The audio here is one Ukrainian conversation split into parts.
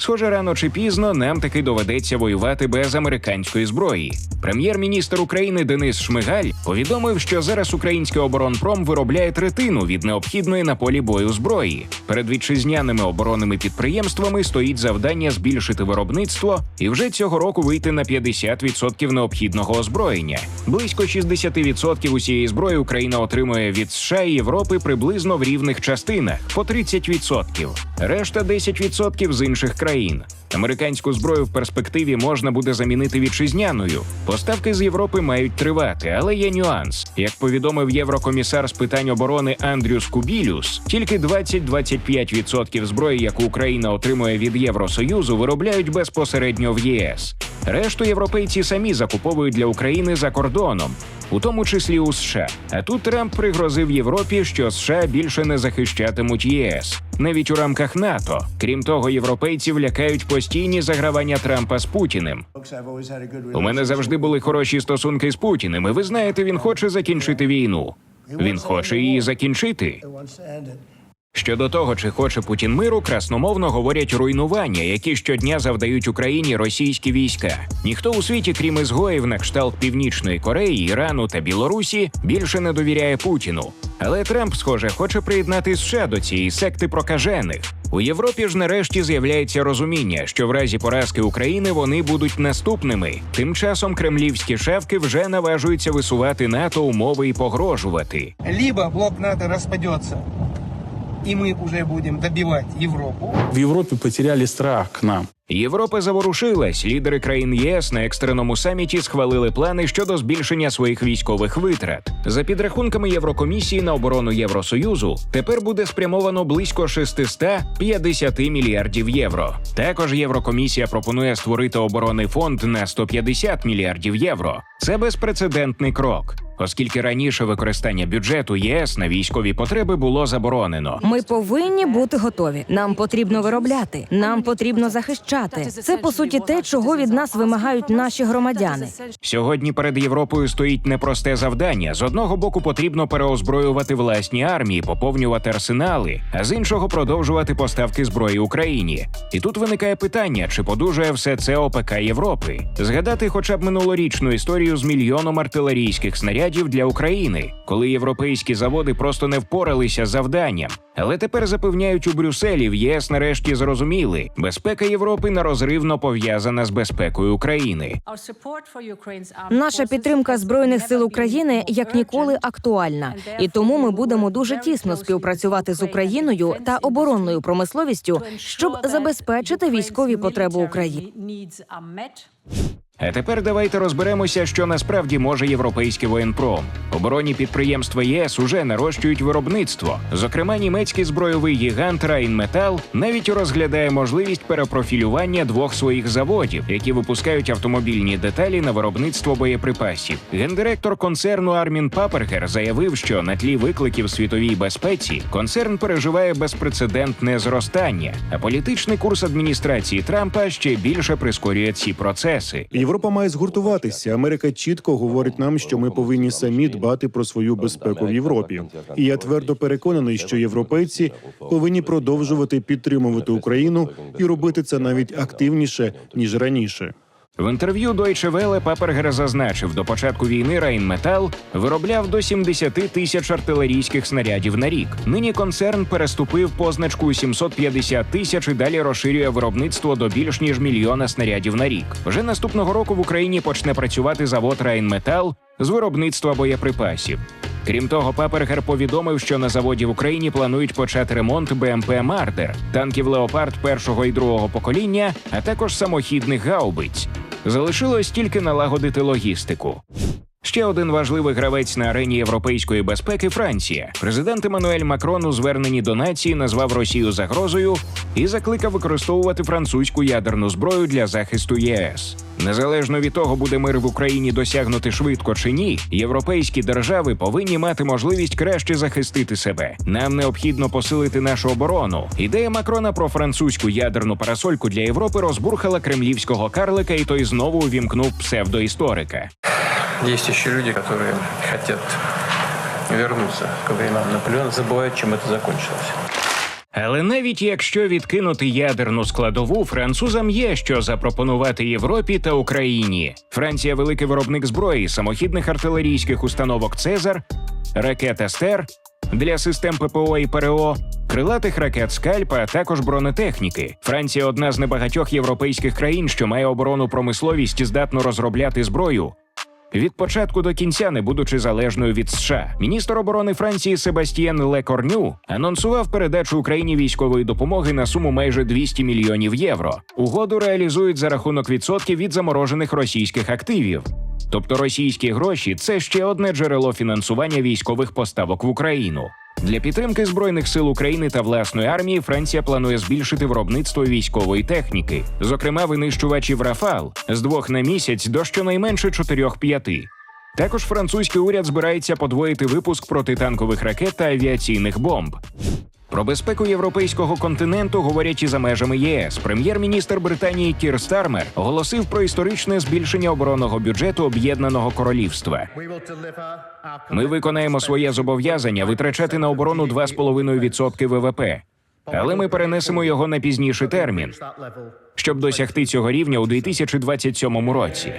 Схоже, рано чи пізно нам таки доведеться воювати без американської зброї. Прем'єр-міністр України Денис Шмигаль повідомив, що зараз український оборонпром виробляє третину від необхідної на полі бою зброї. Перед вітчизняними оборонними підприємствами стоїть завдання збільшити виробництво і вже цього року вийти на 50% необхідного озброєння. Близько 60% усієї зброї Україна отримує від США і Європи приблизно в рівних частинах по 30%. Решта 10% з інших країн. Американську зброю в перспективі можна буде замінити вітчизняною. Поставки з Європи мають тривати, але є нюанс. Як повідомив єврокомісар з питань оборони Андрюс Кубілюс, тільки 20-25% зброї, яку Україна отримує від Євросоюзу, виробляють безпосередньо в ЄС. Решту європейці самі закуповують для України за кордоном, у тому числі у США. А тут Трамп пригрозив Європі, що США більше не захищатимуть ЄС, навіть у рамках НАТО. Крім того, європейців лякають постійні загравання Трампа з Путіним. У мене завжди були хороші стосунки з Путіним. і Ви знаєте, він хоче закінчити війну. Він хоче її закінчити. Щодо того, чи хоче Путін миру, красномовно говорять руйнування, які щодня завдають Україні російські війська. Ніхто у світі, крім ізгоїв на кшталт Північної Кореї, Ірану та Білорусі, більше не довіряє Путіну. Але Трамп, схоже, хоче приєднати США до цієї секти прокажених. У Європі ж нарешті з'являється розуміння, що в разі поразки України вони будуть наступними. Тим часом кремлівські шефки вже наважуються висувати НАТО умови і погрожувати. Либо блок НАТО распадется, и мы уже будем добивать Европу, В Европе потеряли страх к нам. Європа заворушилась. Лідери країн ЄС на екстреному саміті схвалили плани щодо збільшення своїх військових витрат. За підрахунками Єврокомісії на оборону Євросоюзу, тепер буде спрямовано близько 650 мільярдів євро. Також Єврокомісія пропонує створити оборонний фонд на 150 мільярдів євро. Це безпрецедентний крок. Оскільки раніше використання бюджету ЄС на військові потреби було заборонено. Ми повинні бути готові. Нам потрібно виробляти, нам потрібно захищати. Це по суті те, чого від нас вимагають наші громадяни. Сьогодні перед Європою стоїть непросте завдання. З одного боку потрібно переозброювати власні армії, поповнювати арсенали, а з іншого продовжувати поставки зброї Україні. І тут виникає питання, чи подужує все це ОПК Європи. Згадати хоча б минулорічну історію з мільйоном артилерійських снарядів для України, коли європейські заводи просто не впоралися з завданням. Але тепер запевняють у Брюсселі в єС нарешті зрозуміли, безпека Європи нерозривно пов'язана з безпекою України. Наша підтримка збройних сил України як ніколи актуальна, і тому ми будемо дуже тісно співпрацювати з Україною та оборонною промисловістю, щоб забезпечити військові потреби України. А тепер давайте розберемося, що насправді може європейський воєнпром. Оборонні підприємства ЄС уже нарощують виробництво. Зокрема, німецький збройовий гігант Rheinmetall навіть розглядає можливість перепрофілювання двох своїх заводів, які випускають автомобільні деталі на виробництво боєприпасів. Гендиректор концерну Армін Папергер заявив, що на тлі викликів світовій безпеці концерн переживає безпрецедентне зростання, а політичний курс адміністрації Трампа ще більше прискорює ці процеси. Європа має згуртуватися. Америка чітко говорить нам, що ми повинні самі дбати про свою безпеку в Європі. І я твердо переконаний, що європейці повинні продовжувати підтримувати Україну і робити це навіть активніше ніж раніше. В інтерв'ю Deutsche Welle Папергер зазначив, до початку війни Rheinmetall виробляв до 70 тисяч артилерійських снарядів на рік. Нині концерн переступив позначку у 750 тисяч і далі розширює виробництво до більш ніж мільйона снарядів на рік. Вже наступного року в Україні почне працювати завод Rheinmetall з виробництва боєприпасів. Крім того, Папергер повідомив, що на заводі в Україні планують почати ремонт БМП Мардер, танків Леопард першого і другого покоління, а також самохідних гаубиць. Залишилось тільки налагодити логістику. Ще один важливий гравець на арені європейської безпеки Франція. Президент Еммануель Макрон у зверненні до нації назвав Росію загрозою і закликав використовувати французьку ядерну зброю для захисту ЄС. Незалежно від того, буде мир в Україні досягнути швидко чи ні, європейські держави повинні мати можливість краще захистити себе. Нам необхідно посилити нашу оборону. Ідея Макрона про французьку ядерну парасольку для Європи розбурхала кремлівського карлика, і той знову увімкнув псевдоісторика. Есть еще люди, которые хотят вернуться к временам Наполеона, забывают, чем это закончилось. Але навіть якщо відкинути ядерну складову, французам є що запропонувати Європі та Україні. Франція великий виробник зброї, самохідних артилерійських установок Цезар, ракет Естер для систем ППО і ПРО, крилатих ракет Скальпа, а також бронетехніки. Франція одна з небагатьох європейських країн, що має оборонну промисловість і здатну розробляти зброю. Від початку до кінця, не будучи залежною від США, міністр оборони Франції Себастьєн Лекорню анонсував передачу Україні військової допомоги на суму майже 200 мільйонів євро. Угоду реалізують за рахунок відсотків від заморожених російських активів. Тобто російські гроші це ще одне джерело фінансування військових поставок в Україну. Для підтримки збройних сил України та власної армії Франція планує збільшити виробництво військової техніки, зокрема винищувачів Рафал з двох на місяць до щонайменше чотирьох-п'яти. Також французький уряд збирається подвоїти випуск протитанкових ракет та авіаційних бомб. Про безпеку європейського континенту говорять і за межами ЄС. Прем'єр-міністр Британії Кір Стармер оголосив про історичне збільшення оборонного бюджету Об'єднаного Королівства. Ми виконаємо своє зобов'язання витрачати на оборону 2,5% ВВП, але ми перенесемо його на пізніший термін, щоб досягти цього рівня у 2027 році.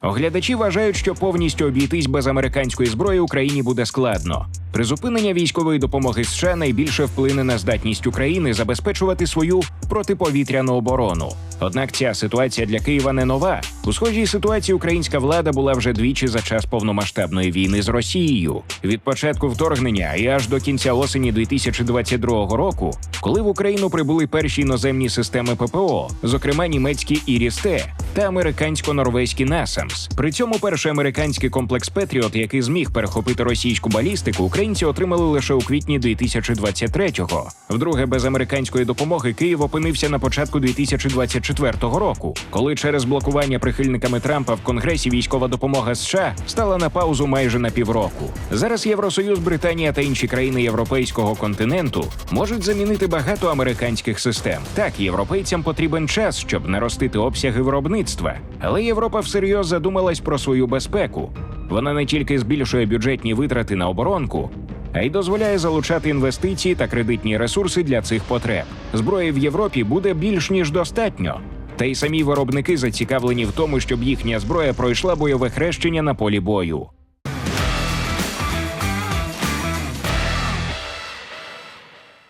Оглядачі вважають, що повністю обійтись без американської зброї Україні буде складно. Призупинення військової допомоги США найбільше вплине на здатність України забезпечувати свою протиповітряну оборону. Однак ця ситуація для Києва не нова. У схожій ситуації українська влада була вже двічі за час повномасштабної війни з Росією. Від початку вторгнення і аж до кінця осені 2022 року, коли в Україну прибули перші іноземні системи ППО, зокрема німецькі Ірісте та американсько-норвезькі Насамс. При цьому перший американський комплекс Петріот, який зміг перехопити російську балістику, українці отримали лише у квітні 2023-го. Вдруге, без американської допомоги Київ опинився на початку 2024 року, коли через блокування прихильниками Трампа в Конгресі військова допомога США стала на паузу майже на півроку. Зараз Євросоюз, Британія та інші країни європейського континенту можуть замінити багато американських систем. Так, європейцям потрібен час, щоб наростити обсяги виробництва, але Європа всерйоз задумалась про свою безпеку. Вона не тільки збільшує бюджетні витрати на оборонку, а й дозволяє залучати інвестиції та кредитні ресурси для цих потреб. Зброї в Європі буде більш ніж достатньо. Та й самі виробники зацікавлені в тому, щоб їхня зброя пройшла бойове хрещення на полі бою.